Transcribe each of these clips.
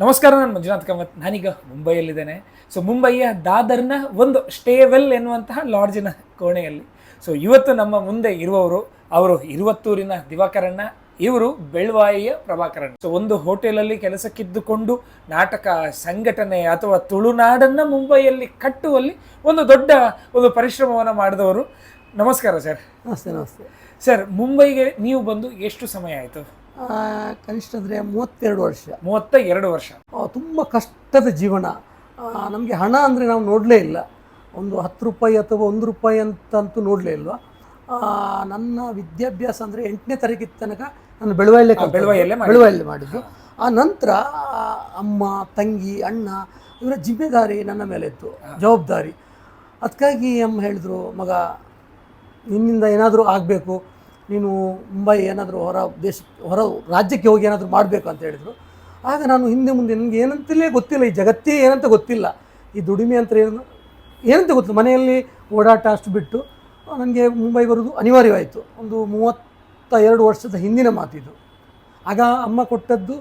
ನಮಸ್ಕಾರ ನಾನು ಮಂಜುನಾಥ್ ಕಾಮತ್. ನಾನೀಗ ಮುಂಬೈಯಲ್ಲಿದ್ದೇನೆ. ಸೊ ಮುಂಬೈಯ ದಾದರ್ನ ಒಂದು ಸ್ಟೇವೆಲ್ ಎನ್ನುವಂತಹ ಲಾಡ್ಜಿನ ಕೋಣೆಯಲ್ಲಿ. ಸೊ ಇವತ್ತು ನಮ್ಮ ಮುಂದೆ ಇರುವವರು ಅವರು ಇರುವತ್ತೂರಿನ ದಿವಾಕರಣ್ಣ ಇವರು ಬೆಳ್ವಾಯಿಯ ಪ್ರಭಾಕರಣ್ಣ. ಸೊ ಒಂದು ಹೋಟೆಲಲ್ಲಿ ಕೆಲಸಕ್ಕಿದ್ದುಕೊಂಡು ನಾಟಕ ಸಂಘಟನೆ ಅಥವಾ ತುಳುನಾಡನ್ನ ಮುಂಬೈಯಲ್ಲಿ ಕಟ್ಟುವಲ್ಲಿ ಒಂದು ದೊಡ್ಡ ಒಂದು ಪರಿಶ್ರಮವನ್ನು ಮಾಡಿದವರು. ನಮಸ್ಕಾರ ಸರ್. ನಮಸ್ತೆ ನಮಸ್ತೆ. ಸರ್ ಮುಂಬೈಗೆ ನೀವು ಬಂದು ಎಷ್ಟು ಸಮಯ ಆಯಿತು? ಕನಿಷ್ಠ ಅಂದರೆ ಮೂವತ್ತೆರಡು ವರ್ಷ. ಮೂವತ್ತ ಎರಡು ವರ್ಷ ತುಂಬ ಕಷ್ಟದ ಜೀವನ. ನಮಗೆ ಹಣ ಅಂದರೆ ನಾವು ನೋಡಲೇ ಇಲ್ಲ. ಒಂದು ಹತ್ತು ರೂಪಾಯಿ ಅಥವಾ ಒಂದು ರೂಪಾಯಿ ಅಂತಂತೂ ನೋಡಲೇ ಇಲ್ವಾ ನನ್ನ ವಿದ್ಯಾಭ್ಯಾಸ ಅಂದರೆ ಎಂಟನೇ ತರಗತಿ ತನಕ ನಾನು ಬೆಳವಲ್ಲೇ ಬೆಳವಲ್ಲೇ ಬೆಳವಲ್ಲೇ ಮಾಡಿದ್ದು. ಆ ನಂತರ ಅಮ್ಮ ತಂಗಿ ಅಣ್ಣ ಇವರ ಜಿಮ್ಮೆದಾರಿ ನನ್ನ ಮೇಲೆ ಇತ್ತು. ಜವಾಬ್ದಾರಿ. ಅದಕ್ಕಾಗಿ ಅಮ್ಮ ಹೇಳಿದ್ರು ಮಗ ನಿನ್ನಿಂದ ಏನಾದರೂ ಆಗಬೇಕು. ನೀನು ಮುಂಬೈ ಏನಾದರೂ ಹೊರ ದೇಶ, ಹೊರ ರಾಜ್ಯಕ್ಕೆ ಹೋಗಿ ಏನಾದರೂ ಮಾಡಬೇಕು ಅಂತ ಹೇಳಿದರು. ಆಗ ನಾನು ಹಿಂದೆ ಮುಂದೆ ನನಗೆ ಏನಂತಲೇ ಗೊತ್ತಿಲ್ಲ, ಈ ಜಗತ್ತೇ ಏನಂತ ಗೊತ್ತಿಲ್ಲ. ಈ ದುಡಿಮೆ ಅಂತ ಏನು, ಏನಂತ ಗೊತ್ತಿಲ್ಲ. ಮನೆಯಲ್ಲಿ ಓಡಾಟ ಅಷ್ಟು ಬಿಟ್ಟು ನನಗೆ ಮುಂಬೈ ಬರೋದು ಅನಿವಾರ್ಯವಾಯಿತು. ಒಂದು ಮೂವತ್ತ ಎರಡು ವರ್ಷದ ಹಿಂದಿನ ಮಾತಿದು. ಆಗ ಅಮ್ಮ ಕೊಟ್ಟದ್ದು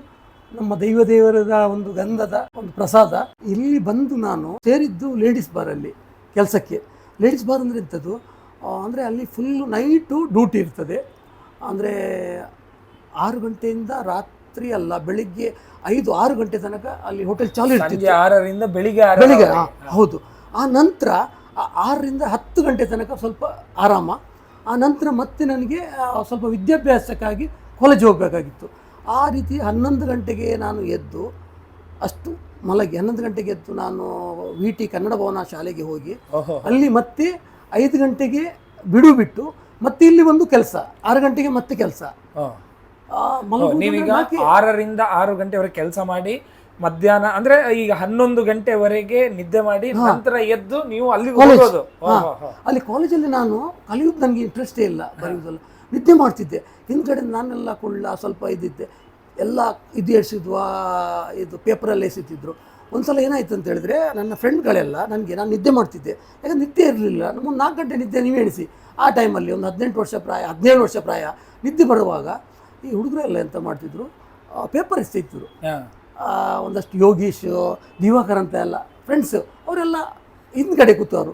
ನಮ್ಮ ದೈವ ದೇವರದ ಒಂದು ಗಂಧದ ಒಂದು ಪ್ರಸಾದ. ಇಲ್ಲಿ ಬಂದು ನಾನು ಸೇರಿದ್ದು ಲೇಡೀಸ್ ಬಾರಲ್ಲಿ, ಕೆಲಸಕ್ಕೆ. ಲೇಡೀಸ್ ಬಾರ್ ಅಂದರೆ ಎಂಥದ್ದು? ಅಂದರೆ ಅಲ್ಲಿ ಫುಲ್ಲು ನೈಟು ಡ್ಯೂಟಿ ಇರ್ತದೆ. ಅಂದರೆ ಆರು ಗಂಟೆಯಿಂದ ರಾತ್ರಿ ಅಲ್ಲ ಬೆಳಿಗ್ಗೆ ಐದು ಆರು ಗಂಟೆ ತನಕ ಅಲ್ಲಿ ಹೋಟೆಲ್ ಚಾಲು ಇರ್ತದೆ ಆರರಿಂದ ಬೆಳಿಗ್ಗೆ ಬೆಳಿಗ್ಗೆ ಹೌದು. ಆ ನಂತರ ಆರರಿಂದ ಹತ್ತು ಗಂಟೆ ತನಕ ಸ್ವಲ್ಪ ಆರಾಮ. ಆ ನಂತರ ಮತ್ತೆ ನನಗೆ ಸ್ವಲ್ಪ ವಿದ್ಯಾಭ್ಯಾಸಕ್ಕಾಗಿ ಕಾಲೇಜ್ ಹೋಗಬೇಕಾಗಿತ್ತು. ಆ ರೀತಿ ಹನ್ನೊಂದು ಗಂಟೆಗೆ ನಾನು ಎದ್ದು ಅಷ್ಟು ಮಲಗಿ ಹನ್ನೊಂದು ಗಂಟೆಗೆ ಎದ್ದು ನಾನು ವಿ ಟಿ ಕನ್ನಡ ಭವನ ಶಾಲೆಗೆ ಹೋಗಿ ಅಲ್ಲಿ ಮತ್ತೆ ಐದು ಗಂಟೆಗೆ ಬಿಡು ಬಿಟ್ಟು ಮತ್ತೆ ಇಲ್ಲಿ ಒಂದು ಕೆಲಸ ಆರು ಗಂಟೆಗೆ ಮತ್ತೆ ಕೆಲಸ. ನೀವೀಗ ಆರರಿಂದ ಆರು ಗಂಟೆವರೆಗೆ ಕೆಲಸ ಮಾಡಿ ಮಧ್ಯಾಹ್ನ ಅಂದ್ರೆ ಈಗ ಹನ್ನೊಂದು ಗಂಟೆವರೆಗೆ ನಿದ್ದೆ ಮಾಡಿ ನಂತರ ಎದ್ದು ನೀವು ಅಲ್ಲಿಗೆ ಹೋಗೋದು. ಅಲ್ಲಿ ಕಾಲೇಜಲ್ಲಿ ನಾನು ಕಲಿಯೋದು ನನಗೆ ಇಂಟ್ರೆಸ್ಟೇ ಇಲ್ಲ ಬರೆಯುವುದಲ್ಲ. ನಿದ್ದೆ ಮಾಡ್ತಿದ್ದೆ. ಹಿಂದ್ಗಡೆ ನಾನೆಲ್ಲ ಕುಳ್ಳ ಸ್ವಲ್ಪ ಇದ್ದಿದ್ದೆ. ಎಲ್ಲ ಇದು ಎಸಿದ್ವಾ ಇದು ಪೇಪರಲ್ಲಿ ಎಸಿತಿದ್ರು ಒಂದ್ಸಲ ಏನಾಯ್ತು ಅಂತ ಹೇಳಿದ್ರೆ ನನ್ನ ಫ್ರೆಂಡ್ಗಳೆಲ್ಲ ನನಗೆ ನಾನು ನಿದ್ದೆ ಮಾಡ್ತಿದ್ದೆ. ಯಾಕಂದ್ರೆ ನಿದ್ದೆ ಇರಲಿಲ್ಲ. ನಮ್ಮ ನಾಲ್ಕು ಗಂಟೆ ನಿದ್ದೆ ನೀವು ಎಣಿಸಿ. ಆ ಟೈಮಲ್ಲಿ ಒಂದು ಹದಿನೆಂಟು ವರ್ಷ ಪ್ರಾಯ ಹದಿನೇಳು ವರ್ಷ ಪ್ರಾಯ ನಿದ್ದೆ ಬರುವಾಗ ಈ ಹುಡುಗರೆಲ್ಲ ಎಂತ ಮಾಡ್ತಿದ್ರು? ಪೇಪರ್ ಇಸ್ತಿದ್ರು ಒಂದಷ್ಟು ಯೋಗೀಶ್ ದಿವಾಕರ್ ಅಂತ ಎಲ್ಲ ಫ್ರೆಂಡ್ಸು ಅವರೆಲ್ಲ ಹಿಂದ್ಗಡೆ ಕೂತವರು.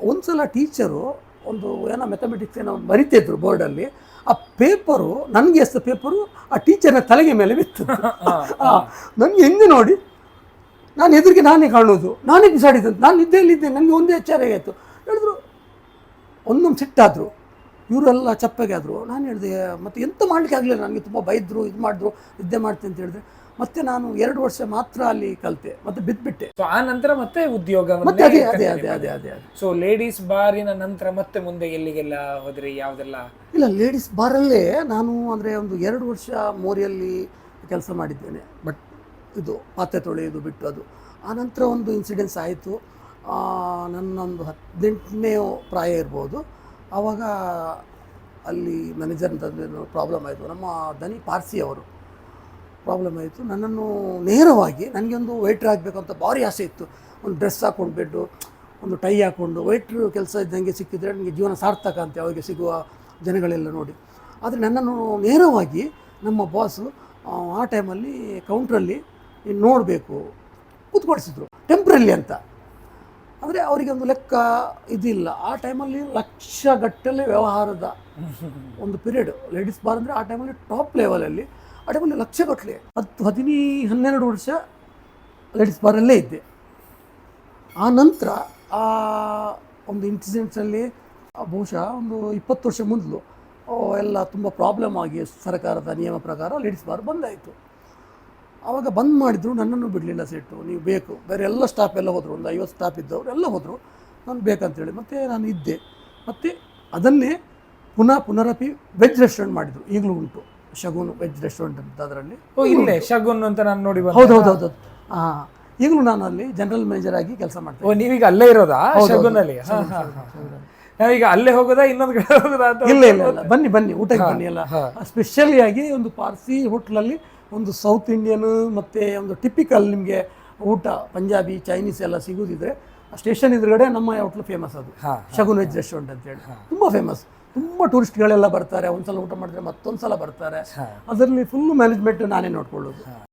ಒಂದು ಸಲ ಟೀಚರು ಒಂದು ಏನೋ ಮೆಥಮೆಟಿಕ್ಸ್ ಏನೋ ಬರಿತಿದ್ರು ಬೋರ್ಡಲ್ಲಿ ಆ ಪೇಪರು ನನಗೆ ಎಷ್ಟು ಪೇಪರು ಆ ಟೀಚರ್ನ ತಲೆಗೆ ಮೇಲೆ ಬಿತ್ತು. ನನಗೆ ಹೆಂಗೆ ನೋಡಿ ನಾನು ಎದುರಿಗೆ ನಾನೇ ಕಾಣೋದು ನಾನೇ ಬಿಸಾಡಿದ್ದು. ನಾನು ನಿದ್ದೆಯಲ್ಲಿದ್ದೆ ನನಗೆ ಒಂದೇ ಎಚ್ಚರ ಆಯಿತು. ಹೇಳಿದ್ರು ಒಂದೊಂದು ಸಿಟ್ಟಾದರು. ಇವರೆಲ್ಲ ಚಪ್ಪಗೆ ಆದರು. ನಾನು ಹೇಳಿದೆ ಮತ್ತು ಎಂತ ಮಾಡಲಿಕ್ಕೆ ಆಗಲಿಲ್ಲ? ನನಗೆ ತುಂಬ ಬೈದರು ಇದು ಮಾಡಿದ್ರು ನಿದ್ದೆ ಮಾಡ್ತೀನಿ ಅಂತ ಹೇಳಿದ್ರೆ. ಮತ್ತೆ ನಾನು ಎರಡು ವರ್ಷ ಮಾತ್ರ ಅಲ್ಲಿ ಕಲಿತೆ. ಮತ್ತೆ ಬಿದ್ದುಬಿಟ್ಟೆ ಸೊ ಆ ನಂತರ ಮತ್ತೆ ಉದ್ಯೋಗ ಮತ್ತೆ ಅದೇ ಅದೇ ಅದೇ ಅದೇ ಅದೇ ಸೊ ಲೇಡೀಸ್ ಬಾರಿನ ನಂತರ ಮತ್ತೆ ಮುಂದೆ ಎಲ್ಲಿಗೆಲ್ಲ ಹೋದ್ರಿ? ಯಾವುದೆಲ್ಲ? ಇಲ್ಲ ಲೇಡೀಸ್ ಬಾರಲ್ಲೇ ನಾನು ಅಂದರೆ ಒಂದು ಎರಡು ವರ್ಷ ಮೋರಿಯಲ್ಲಿ ಕೆಲಸ ಮಾಡಿದ್ದೇನೆ. ಬಟ್ ಇದು ಪಾತ್ರೆ ತೊಳೆಯೋದು ಬಿಟ್ಟು ಅದು ಆನಂತರ ಒಂದು ಇನ್ಸಿಡೆನ್ಸ್ ಆಯಿತು. ನನ್ನೊಂದು ಹದಿನೆಂಟನೇ ಪ್ರಾಯ ಇರ್ಬೋದು. ಆವಾಗ ಅಲ್ಲಿ ಮ್ಯಾನೇಜರ್ ಅಂತಂದೇನು ಪ್ರಾಬ್ಲಮ್ ಆಯಿತು. ನಮ್ಮ ದನಿ ಪಾರ್ಸಿ ಅವರು ಪ್ರಾಬ್ಲಮ್ ಆಯಿತು. ನನ್ನನ್ನು ನೇರವಾಗಿ ನನಗೆ ಒಂದು ವೆಯ್ಟ್ರ್ ಆಗಬೇಕು ಅಂತ ಭಾರಿ ಆಸೆ ಇತ್ತು. ಒಂದು ಡ್ರೆಸ್ ಹಾಕೊಂಡು ಬೆಡ್ಡು, ಒಂದು ಟೈ ಹಾಕ್ಕೊಂಡು ವೆಯ್ಟ್ರ್ ಕೆಲಸ ಇದ್ದಂಗೆ ಸಿಕ್ಕಿದ್ರೆ ನನಗೆ ಜೀವನ ಸಾರ್ಥಕ ಅಂತ ಅವರಿಗೆ ಸಿಗುವ ಜನಗಳೆಲ್ಲ ನೋಡಿ. ಆದರೆ ನನ್ನನ್ನು ನೇರವಾಗಿ ನಮ್ಮ ಬಾಸು ಆ ಟೈಮಲ್ಲಿ ಕೌಂಟ್ರಲ್ಲಿ ನೋಡಬೇಕು. ಕೂತ್ಕೊಳಿಸಿದ್ರು. ಟೆಂಪ್ರಲಿ ಅಂತ. ಅಂದರೆ ಅವರಿಗೆ ಒಂದು ಲೆಕ್ಕ ಇದಿಲ್ಲ. ಆ ಟೈಮಲ್ಲಿ ಲಕ್ಷಗಟ್ಟಲೆ ವ್ಯವಹಾರದ ಒಂದು ಪೀರಿಯಡ್ ಲೇಡೀಸ್ ಬಾರ್ ಅಂದರೆ ಆ ಟೈಮಲ್ಲಿ ಟಾಪ್ ಲೆವೆಲಲ್ಲಿ ಆ ಟೈಮಲ್ಲಿ ಲಕ್ಷಗಟ್ಟಲೆ. ಹತ್ತು, ಹದಿನೈ, ಹನ್ನೆರಡು ವರ್ಷ ಲೇಡೀಸ್ ಬಾರಲ್ಲೇ ಇದ್ದೆ. ಆ ನಂತರ ಆ ಒಂದು ಇನ್ಸಿಡೆಂಟ್ಸಲ್ಲಿ ಬಹುಶಃ ಒಂದು ಇಪ್ಪತ್ತು ವರ್ಷ ಮೊದಲು ಎಲ್ಲ ತುಂಬ ಪ್ರಾಬ್ಲಮ್ ಆಗಿ ಸರ್ಕಾರದ ನಿಯಮ ಪ್ರಕಾರ ಲೇಡೀಸ್ ಬಾರ್ ಬಂದಾಯಿತು. ಆವಾಗ ಬಂದ್ ಮಾಡಿದ್ರು ನನ್ನನ್ನು ಬಿಡಲಿಲ್ಲ ಸೀಟು ನೀವು ಬೇಕು. ಬೇರೆ ಎಲ್ಲ ಸ್ಟಾಫ್ ಎಲ್ಲ ಹೋದರು ಒಂದು ಐವತ್ತು ಸ್ಟಾಫ್ ಇದ್ದವರು ಎಲ್ಲ ಹೋದರು ನಾನು ಬೇಕಂತೇಳಿ ಮತ್ತು ನಾನು ಇದ್ದೆ. ಮತ್ತು ಅದನ್ನೇ ಪುನಃ ಪುನರಪಿ ವೆಜ್ ರೆಸ್ಟೋರೆಂಟ್ ಮಾಡಿದರು ಈಗಲೂ ಉಂಟು. ಶಗುನ್ ವೆಜ್ ರೆಸ್ಟೋರೆಂಟ್ ಅಂತ ಅದರಲ್ಲಿ. ಓ ಇಲ್ಲೇ ಶಗುನ್ ಅಂತ ನಾನು ನೋಡಿ. ಹೌದು ಹೌದು ಹೌದು ಹಾಂ ಈಗಲೂ ನಾನು ಅಲ್ಲಿ ಜನರಲ್ ಮ್ಯಾನೇಜರ್ ಆಗಿ ಕೆಲಸ ಮಾಡ್ತೇನೆ ಓ ನೀವೀಗ ಅಲ್ಲೇ ಇರೋದಾ ಶಗುನ್ ನಾವೀಗ ಅಲ್ಲೇ ಹೋಗೋದಾ ಇನ್ನೊಂದು ಕಡೆ ಹೋಗೋದಾ ಅಂತ ಇಲ್ಲ ಇಲ್ಲ ಇಲ್ಲ. ಬನ್ನಿ ಬನ್ನಿ ಊಟಕ್ಕೆ ಬನ್ನಿ ಅಲ್ಲ ಸ್ಪೆಷಲಿ ಆಗಿ ಒಂದು ಪಾರ್ಸಿ ಹೋಟ್ಲಲ್ಲಿ ಒಂದು ಸೌತ್ ಇಂಡಿಯನ್ ಮತ್ತು ಒಂದು ಟಿಪಿಕಲ್ ನಿಮಗೆ ಊಟ ಪಂಜಾಬಿ ಚೈನೀಸ್ ಎಲ್ಲ ಸಿಗೋದಿದ್ರೆ ಸ್ಟೇಷನ್ ಎದುರುಗಡೆ ನಮ್ಮ ಹೋಟ್ಲು ಫೇಮಸ್ ಅದು. ಶಗುನ್ ವೆಜ್ ರೆಸ್ಟೋರೆಂಟ್ ಅಂತೇಳಿ. ತುಂಬ ಫೇಮಸ್ ತುಂಬ ಟೂರಿಸ್ಟ್ಗಳೆಲ್ಲ ಬರ್ತಾರೆ ಒಂದ್ಸಲ ಊಟ ಮಾಡಿದ್ರೆ ಮತ್ತೊಂದು ಸಲ ಬರ್ತಾರೆ ಅದರಲ್ಲಿ ಫುಲ್ ಮ್ಯಾನೇಜ್ಮೆಂಟ್ ನಾನೇ ನೋಡ್ಕೊಳ್ಳೋದು.